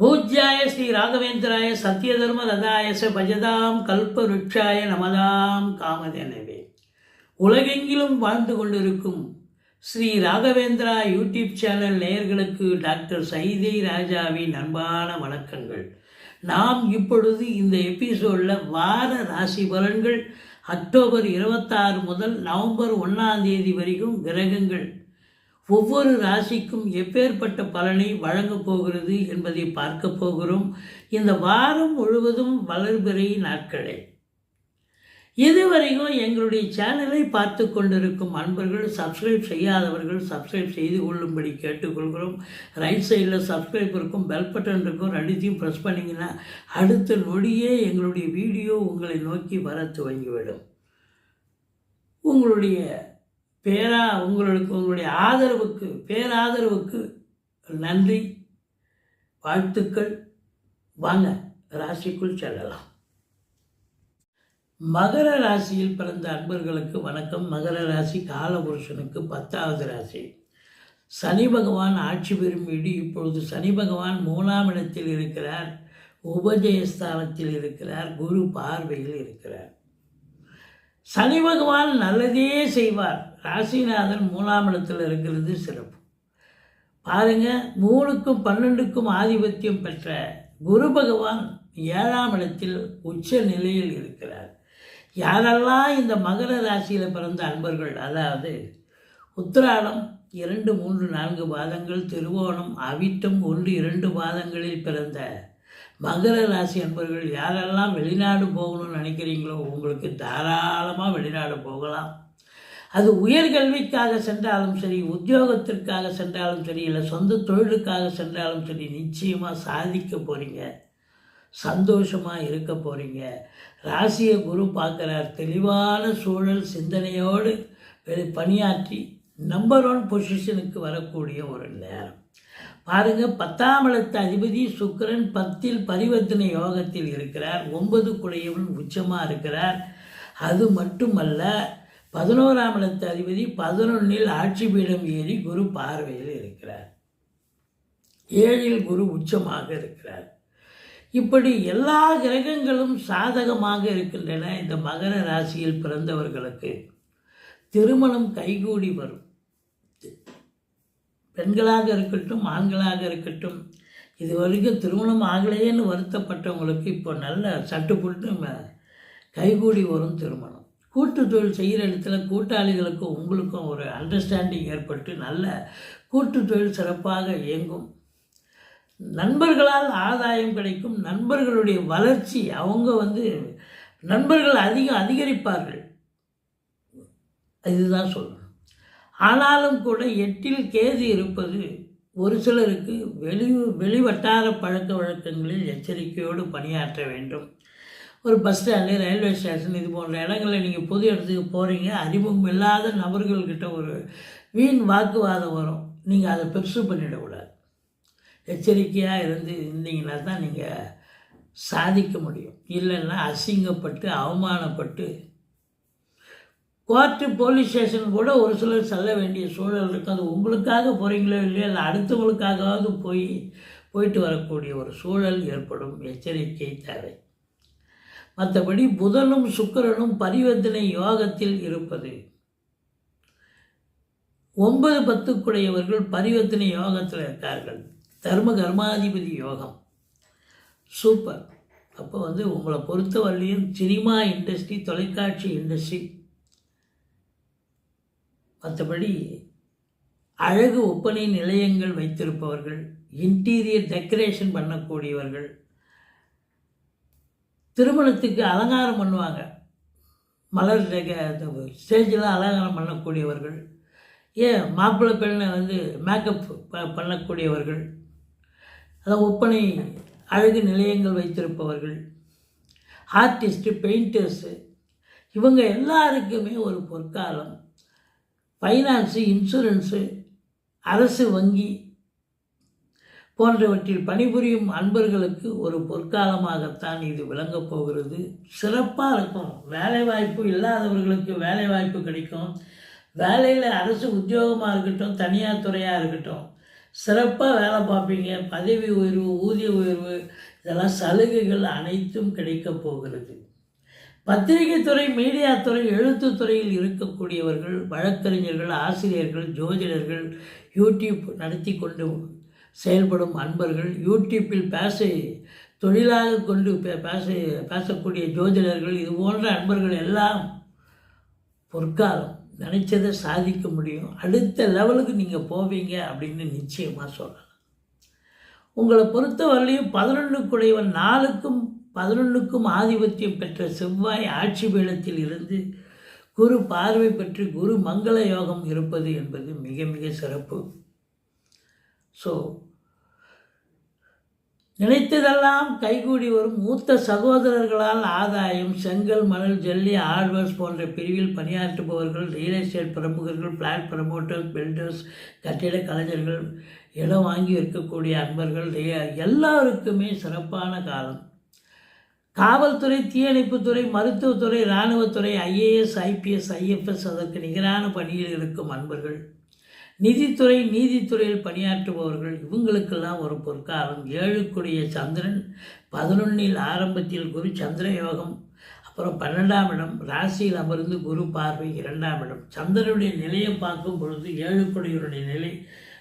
பூஜ்யாய ஸ்ரீ ராகவேந்திராய சத்யதர்ம ரதாயச பஜதாம் கல்பருட்சாய நமதாம் காமதேனவே. உலகெங்கிலும் வாழ்ந்து கொண்டிருக்கும் ஸ்ரீ ராகவேந்திரா யூடியூப் சேனல் நேயர்களுக்கு டாக்டர் சைதை ராஜாவின் அன்பான வணக்கங்கள். நாம் இப்பொழுது இந்த எபிசோடில் வார ராசி பலன்கள் அக்டோபர் இருபத்தாறு முதல் நவம்பர் ஒன்றாம் தேதி வரைக்கும் கிரகங்கள் ஒவ்வொரு ராசிக்கும் எப்பேற்பட்ட பலனை வழங்கப் போகிறது என்பதை பார்க்க போகிறோம். இந்த வாரம் முழுவதும் வளர்பிறை நாட்களே. இதுவரைக்கும் எங்களுடைய சேனலை பார்த்து கொண்டிருக்கும் அன்பர்கள் சப்ஸ்கிரைப் செய்யாதவர்கள் சப்ஸ்கிரைப் செய்து கொள்ளும்படி கேட்டுக்கொள்கிறோம். ரைட் சைடில் சப்ஸ்கிரைப் இருக்கும் பெல் பட்டன் இருக்கும் ரெண்டுத்தையும் ப்ரெஸ் பண்ணிங்கன்னா அடுத்த நொடியே எங்களுடைய வீடியோ உங்களை நோக்கி வர துவங்கிவிடும். உங்களுடைய பேரா உங்களுக்கு உங்களுடைய ஆதரவுக்கு பேராதரவுக்கு நன்றி வாழ்த்துக்கள். வாங்க ராசிக்குள் செல்லலாம். மகர ராசியில் பிறந்த அன்பர்களுக்கு வணக்கம். மகர ராசி காலபுருஷனுக்கு பத்தாவது ராசி. சனி பகவான் ஆட்சி பெறும் வீடு. இப்பொழுது சனி பகவான் மூணாம் இடத்தில் இருக்கிறார். உபஜயஸ்தானத்தில் இருக்கிறார். குரு பார்வையில் இருக்கிறார். சனி பகவான் நல்லதே செய்வார். ராசிநாதன் மூணாம் இடத்தில் இருக்கிறது சிறப்பு. பாருங்கள் மூணுக்கும் பன்னெண்டுக்கும் ஆதிபத்தியம் பெற்ற குரு பகவான் ஏழாம் இடத்தில் உச்ச நிலையில் இருக்கிறார். யாரெல்லாம் இந்த மகர ராசியில் பிறந்த அன்பர்கள் அதாவது உத்திராடம் இரண்டு மூன்று நான்கு பாதங்கள் திருவோணம் அவிட்டம் ஒன்று இரண்டு பாதங்களில் பிறந்த மகர ராசி அன்பர்கள் யாரெல்லாம் வெளிநாடு போகணும்னு நினைக்கிறீங்களோ உங்களுக்கு தாராளமாக வெளிநாடு போகலாம். அது உயர்கல்விக்காக சென்றாலும் சரி உத்தியோகத்திற்காக சென்றாலும் சரி இல்லை சொந்த தொழிலுக்காக சென்றாலும் சரி நிச்சயமாக சாதிக்க போகிறீங்க சந்தோஷமாக இருக்க போகிறீங்க ராசியை குரு பார்க்குறார். தெளிவான சூழல் சிந்தனையோடு வெளி பணியாற்றி நம்பர் ஒன் பொசிஷனுக்கு வரக்கூடிய ஒரு நேரம். பாருங்க பத்தாம் இடத்த அதிபதி சுக்கரன் பத்தில் பரிவர்த்தனை யோகத்தில் இருக்கிறார். ஒன்பது குடையவன் உச்சமாக இருக்கிறார். அது மட்டுமல்ல பதினோராம் இடத்து அதிபதி பதினொன்னில் ஆட்சி பீடம் ஏறி குரு பார்வையில் இருக்கிறார். ஏழில் குரு உச்சமாக இருக்கிறார். இப்படி எல்லா கிரகங்களும் சாதகமாக இருக்கின்றன. இந்த மகர ராசியில் பிறந்தவர்களுக்கு திருமணம் கைகூடி வரும். பெண்களாக இருக்கட்டும் ஆண்களாக இருக்கட்டும் இது வரைக்கும் திருமணம் ஆகலையேன்னு வருத்தப்பட்டவங்களுக்கு இப்போ நல்ல சட்டுப்புட்டு ம- கைகூடி வரும் திருமணம். கூட்டு தொழில் செய்கிற இடத்துல கூட்டாளிகளுக்கும் உங்களுக்கும் ஒரு அண்டர்ஸ்டாண்டிங் ஏற்பட்டு நல்ல கூட்டு தொழில் சிறப்பாக இயங்கும். நண்பர்களால் ஆதாயம் கிடைக்கும். நண்பர்களுடைய வளர்ச்சி அவங்க வந்து நண்பர்கள் அதிகம் அதிகரிப்பார்கள். இதுதான் சொல்லணும். ஆனாலும் கூட எட்டில் கேது இருப்பது ஒரு சிலருக்கு வெளி வெளிவட்டார பழக்க வழக்கங்களில் எச்சரிக்கையோடு பணியாற்ற வேண்டும். ஒரு பஸ் ஸ்டாண்டு ரயில்வே ஸ்டேஷன் இது போன்ற இடங்களில் நீங்கள் பொது இடத்துக்கு போகிறீங்க அறிமுகம் இல்லாத நபர்கள்கிட்ட ஒரு வீண் வாக்குவாதம் வரும். நீங்கள் அதை பெருசு பண்ணிடக்கூடாது எச்சரிக்கையாக இருந்து இருந்தீங்கன்னா தான் நீங்கள் சாதிக்க முடியும். இல்லைன்னா அசிங்கப்பட்டு அவமானப்பட்டு கோர்ட்டு போலீஸ் ஸ்டேஷன் கூட ஒரு சிலர் செல்ல வேண்டிய சூழல் இருக்குது அது உங்களுக்காக போகிறீங்களோ இல்லையோ இல்லை அடுத்தவங்களுக்காகவாவது போய் போயிட்டு வரக்கூடிய ஒரு சூழல் ஏற்படும். எச்சரிக்கை தேவை. மற்றபடி புதனும் சுக்கிரனும் பரிவர்த்தனை யோகத்தில் இருப்பது. ஒன்பது பத்துக்குடையவர்கள் பரிவர்த்தனை யோகத்தில் இருக்கார்கள். தர்ம கர்மாதிபதி யோகம். சூப்பர். அப்போ வந்து உங்களை பொறுத்தவரையிலும் சினிமா இண்டஸ்ட்ரி தொலைக்காட்சி இண்டஸ்ட்ரி மற்றபடி அழகு ஒப்பனை நிலையங்கள் வைத்திருப்பவர்கள் இன்டீரியர் டெக்கரேஷன் பண்ணக்கூடியவர்கள் திருமணத்துக்கு அலங்காரம் பண்ணுவாங்க. மலர் ஸ்டேஜில் அலங்காரம் பண்ணக்கூடியவர்கள். ஏன்? மாப்பிள்ளை பெண்ணை வந்து மேக்கப் ப பண்ணக்கூடியவர்கள். அதான் ஒப்பனை அழகு நிலையங்கள் வைத்திருப்பவர்கள். ஆர்டிஸ்ட்டு பெயிண்டர்ஸு இவங்க எல்லாருக்குமே ஒரு பொற்காலம். ஃபைனான்ஸு இன்சூரன்ஸு அரசு வங்கி போன்றவற்றில் பணிபுரியும் அன்பர்களுக்கு ஒரு பொற்காலமாகத்தான் இது விளங்கப் போகிறது. சிறப்பாக இருக்கும். வேலைவாய்ப்பு இல்லாதவர்களுக்கு வேலைவாய்ப்பு கிடைக்கும். வேலையில் அரசு உத்தியோகமாக இருக்கட்டும் தனியார் துறையாக இருக்கட்டும். சிறப்பாக வேலை பார்ப்பீங்க. பதவி உயர்வு ஊதிய உயர்வு இதெல்லாம் சலுகைகள் அனைத்தும் கிடைக்கப் போகிறது. பத்திரிகை துறை மீடியா துறை எழுத்துத் துறையில் இருக்கக்கூடியவர்கள் வழக்கறிஞர்கள் ஆசிரியர்கள் ஜோதிடர்கள் யூடியூப் நடத்தி கொண்டு செயல்படும் அன்பர்கள் யூடியூப்பில் பேச தொழிலாக கொண்டு பே- பேச பேசக்கூடிய ஜோதிடர்கள் இது போன்ற அன்பர்கள் எல்லாம் பொற்காலம் நினைச்சதை சாதிக்க முடியும். அடுத்த லெவலுக்கு நீங்கள் போவீங்க அப்படின்னு நிச்சயமாக சொல்லலாம். உங்களை பொறுத்தவரையிலையும் பதினொன்று குடைவன் நாளுக்கும் பதினொன்றுக்கும் ஆதிபத்தியம் பெற்ற செவ்வாய் ஆட்சி பீடத்தில் இருந்து குரு பார்வை பெற்று குரு மங்கள யோகம் இருப்பது என்பது மிக மிக சிறப்பு. ஸோ நினைத்ததெல்லாம் கைகூடி வரும் மூத்த சகோதரர்களால் ஆதாயம் செங்கல் மணல் ஜல்லி ஆழ்வர்ஸ் போன்ற பிரிவில் பணியாற்றுபவர்கள் ரியல் எஸ்டேட் பிரமுகர்கள் பிளாட் ப்ரமோட்டர்ஸ் பில்டர்ஸ் கட்டிட கலைஞர்கள் இடம் வாங்கி இருக்கக்கூடிய அன்பர்கள் எல்லாருக்குமே சிறப்பான காலம். காவல்துறை தீயணைப்புத்துறை மருத்துவத்துறை இராணுவத்துறை ஐஏஎஸ் ஐபிஎஸ் ஐஎஃப்எஸ் அதற்கு நிகரான பணியில் இருக்கும் அன்பர்கள். நிதித்துறை நீதித்துறையில் பணியாற்றுபவர்கள். இவங்களுக்கெல்லாம் ஒரு பொற்காலம். ஏழுக்குடைய சந்திரன் பதினொன்னில் ஆரம்பத்தில் குரு சந்திர யோகம் அப்புறம் பன்னெண்டாம் இடம் ராசியில் அமர்ந்து குரு பார்வை இரண்டாம் இடம். சந்திரனுடைய நிலையை பார்க்கும் பொழுது ஏழுக்குடையவருடைய நிலை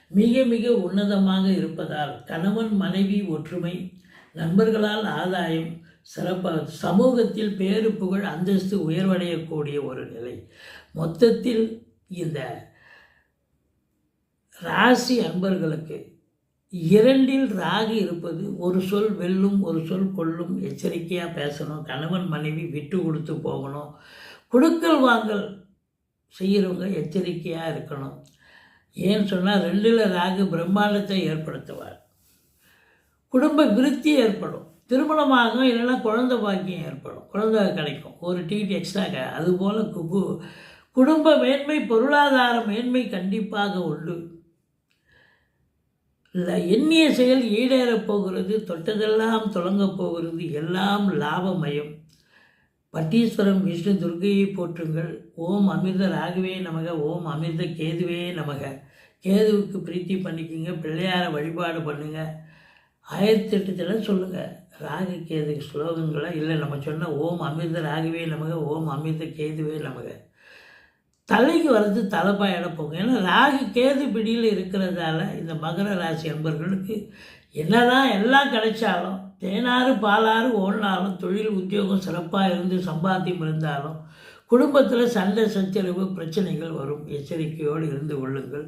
மிக மிக உன்னதமாக இருப்பதால் கணவன் மனைவி ஒற்றுமை நண்பர்களால் ஆதாயம் சிறப்பாக சமூகத்தில் பேரு புகழ் அந்தஸ்து உயர்வடையக்கூடிய ஒரு நிலை. மொத்தத்தில் இந்த ராசி அன்பர்களுக்கு இரண்டில் ராகு இருப்பது ஒரு சொல் வெல்லும் ஒரு சொல் கொல்லும் எச்சரிக்கையாக பேசணும் கணவன் மனைவி விட்டு கொடுத்து போகணும். கொடுக்கல் வாங்கல் செய்கிறவங்க எச்சரிக்கையாக இருக்கணும். ஏன்னு சொன்னால் ரெண்டில் ராகு பிரம்மாண்டத்தை ஏற்படுத்துவார். குடும்ப விருத்தி ஏற்படும். திருமணமாகும் இல்லைன்னா குழந்த பாக்கியம் ஏற்படும். குழந்தை கிடைக்கும். ஒரு டிக்கெட் எக்ஸ்ட்ரா அதுபோல் குகு குடும்ப மேன்மை பொருளாதார மேன்மை கண்டிப்பாக உண்டு. இல்லை எண்ணிய செயல் ஈடேறப் போகிறது தொட்டதெல்லாம் தொடங்கப் போகிறது எல்லாம் லாபமயம். பட்டீஸ்வரம் விஷ்ணு துர்கையை போற்றுங்கள். ஓம் அமிர்த ராகவே நமக ஓம் அமிர்த கேதுவே நமக. கேதுவுக்கு பிரீத்தி பண்ணிக்கோங்க பிள்ளையார வழிபாடு பண்ணுங்கள் ஆயிரத்தி எட்டு சொல்லுங்கள் ராகு கேது ஸ்லோகங்களை? இல்லை நம்ம சொன்ன ஓம் அமிர்த ராகவே நமக ஓம் அமிர்த கேதுவே நமக. தலைக்கு வர்றது தலைப்பாக இழப்போங்க ஏன்னா ராகு கேது பிடியில் இருக்கிறதால இந்த மகர ராசி அன்பர்களுக்கு என்னதான் எல்லாம் கிடைச்சாலும் தேனாறு பாலாறு ஓடினாலும் தொழில் உத்தியோகம் சிறப்பாக இருந்து சம்பாத்தியம் இருந்தாலும் குடும்பத்தில் சண்டை சச்சரவு பிரச்சனைகள் வரும். எச்சரிக்கையோடு இருந்து கொள்ளுங்கள்.